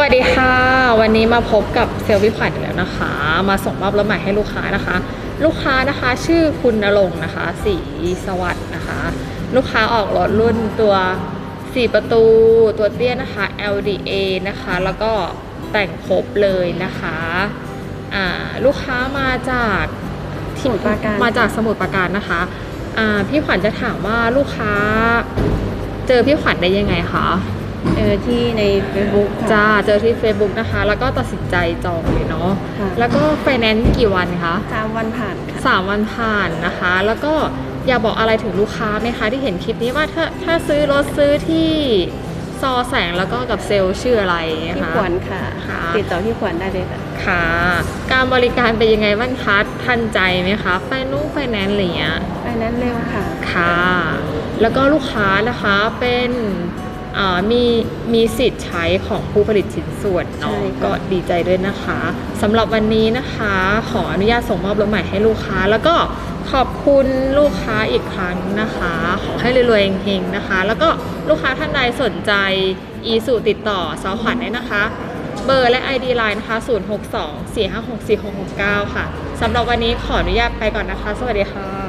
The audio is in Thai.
วัสดีค่ะ วันนี้มาพบกับเซลล์วิขวัญอีกแล้วนะคะ มาส่งมอบรถใหม่ให้ลูกค้านะคะ ลูกค้านะคะชื่อคุณนรงค์นะคะ สีสวัสด์นะคะ ลูกค้าออกรถรุ่นตัว 4 ประตูตัวเตี้ยนะคะ LDA นะคะ แล้วก็แต่งครบเลยนะคะอ่าลูกค้ามาจากสมุทรปราการมาจากสมุทรปราการนะคะอ่าพี่ขวัญจะถามว่าลูกค้า เจอพี่ขวัญได้ยังไงคะ เจอที่ใน Facebook ค่ะ จ้าเจอที่ Facebook นะคะ แล้วก็ตัดสินใจจองเลยเนาะค่ะ แล้วก็ไฟแนนซ์กี่วันคะสามวันผ่านค่ะ สามวันผ่านนะคะ แล้วก็อยากบอกอะไรถึงลูกค้าไหมคะ ที่เห็นคลิปนี้ว่าถ้าถ้าซื้อรถซื้อที่ซอแสงแล้วก็กับเซลล์ชื่ออะไรนะที่คะขวัญค่ะ ค่ะ ติดต่อที่ขวัญได้เลยค่ะ ค่ะ การบริการเป็นยังไงบ้างคะทันใจไหมคะไฟนุ่งไฟแนนซ์อะไรอย่างเงี้ย ไปนั้นเร็วค่ะ ค่ะ แล้วก็ลูกค้านะคะเป็นอ่า มีมีสิทธิ์ใช้ของผู้ผลิตชิ้นส่วนเนาะใช่ค่ะก็ดีใจด้วยนะคะสำหรับวันนี้นะคะ ขออนุญาตส่งมอบรถใหม่ให้ลูกค้า แล้วก็ขอบคุณลูกค้าอีกครั้งนะคะ ขอให้รวยๆเฮงๆนะคะ แล้วก็ลูกค้าท่านใดสนใจอีสุติดต่อซอขวัญได้นะคะ เบอร์และ ID Line นะคะ 062 456 4669 ค่ะสำหรับวันนี้ขออนุญาตไปก่อนนะคะ สวัสดีค่ะ